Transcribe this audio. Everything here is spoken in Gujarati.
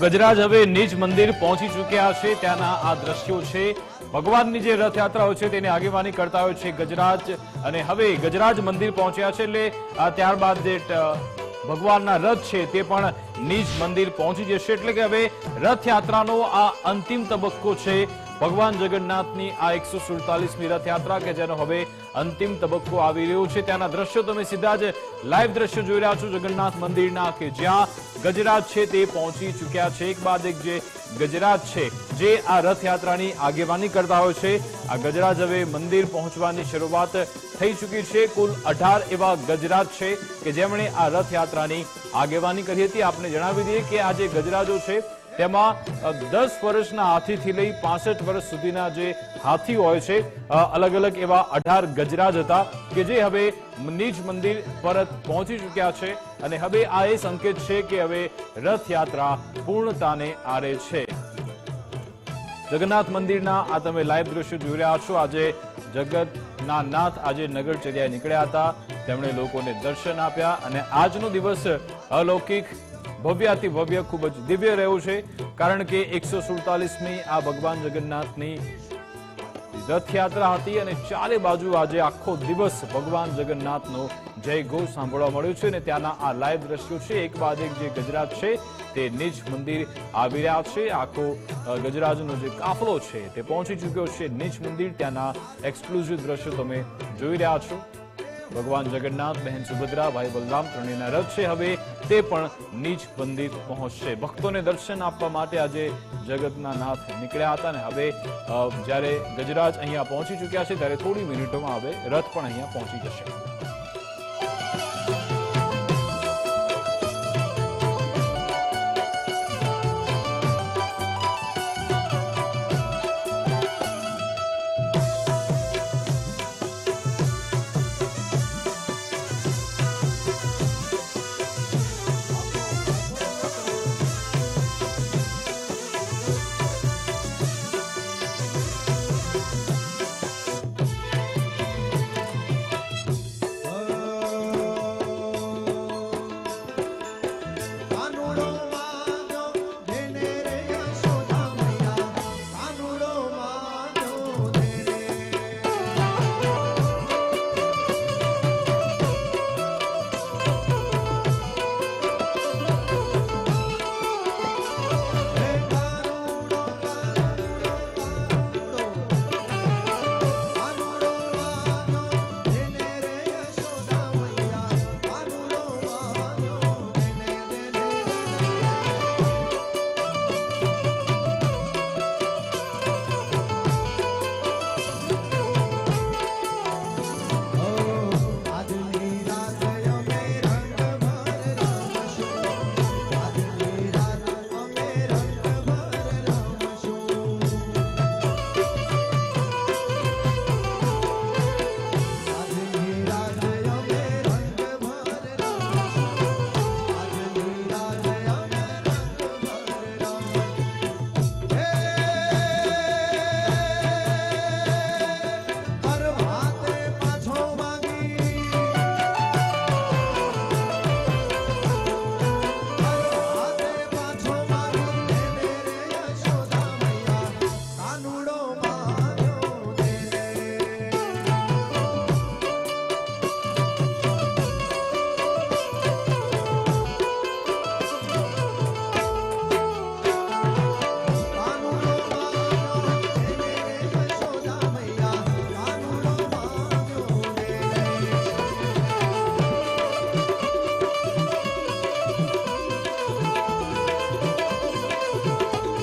ગજરાજ હવે નિજ મંદિર પહોંચી ચૂક્યા છે. ત્યાંના આ દ્રશ્યો છે. ભગવાનની જે રથયાત્રાઓ છે તેની આગેવાની કરતા હોય છે ગજરાજ. અને હવે ગજરાજ મંદિર પહોંચ્યા છે એટલે ત્યારબાદ જે ભગવાનના રથ છે તે પણ નિજ મંદિર પહોંચી જશે. એટલે કે હવે રથયાત્રાનો આ અંતિમ તબક્કો છે. ભગવાન જગન્નાથની આ એકસો સુડતાલીસમી રથયાત્રા કે જેનો હવે અંતિમ તબક્કો આવી રહ્યો છે, ત્યાંના દ્રશ્યો તમે સીધા જ લાઈવ દ્રશ્યો જોઈ રહ્યા છો, જગન્નાથ મંદિરના કે જ્યાં ગજરાજ છે તે પહોંચી ચૂક્યા છે. એક બાદ એક જે ગજરાજ છે, જે આ રથયાત્રાની આગેવાની કરતા હોય છે. આ ગજરાજ હવે મંદિર પહોંચવાની શરૂઆત થઈ ચૂકી છે. કુલ અઢાર એવા ગજરાજ છે કે જેમણે આ રથયાત્રાની આગેવાની કરી હતી. આપને જણાવી દઈએ કે આ જે ગજરાજો છે તેમાં દસ વર્ષના હાથીથી લઈ પાસઠ વર્ષ સુધીના જે હાથી હોય છે અલગ અલગ એવા અઢાર ગજરાજ હતા કે જે હવે નિજ મંદિર પરત પહોંચી ચૂક્યા છે અને હવે આ એ સંકેત છે કે હવે રથયાત્રા પૂર્ણતાને આરે છે. જગન્નાથ મંદિરના આ તમે લાઈવ દ્રશ્યો જોઈ રહ્યા છો. આજે જગતના નાથ આજે નગરચર્યાએ નીકળ્યા હતા. તેમણે લોકોને દર્શન આપ્યા અને આજનો દિવસ અલૌકિક ભવ્યાતિ ભવ્ય ખૂબ જ દિવ્ય રહ્યું છે, કારણ કે એકસો સુડતાલીસમી આ ભગવાન જગન્નાથની રથયાત્રા હતી અને ચારે બાજુ આજે આખો દિવસ ભગવાન જગન્નાથનો જય ઘોષ સાંભળવા મળ્યો છે અને ત્યાંના આ લાઈવ દ્રશ્યો છે. એક બાદ એક જે ગજરાત છે, તે નિજ મંદિર આવી રહ્યા છે. આખો ગજરાજનો જે કાફલો છે, તે પહોંચી ચૂક્યો છે નિજ મંદિર. ત્યાંના એક્સક્લુઝિવ દ્રશ્યો તમે જોઈ રહ્યા છો. ભગવાન જગન્નાથ, બહેન સુભદ્રા, ભાઈ બલરામ ત્રણેયના રથ છે હવે, તે પણ નીચ મંદિર પહોંચશે. ભક્તોને દર્શન આપવા માટે આજે જગતના નાથ નીકળ્યા હતા અને હવે જ્યારે ગજરાજ અહીંયા પહોંચી ચૂક્યા છે, ત્યારે થોડી મિનિટોમાં હવે રથ પણ અહીંયા પહોંચી જશે.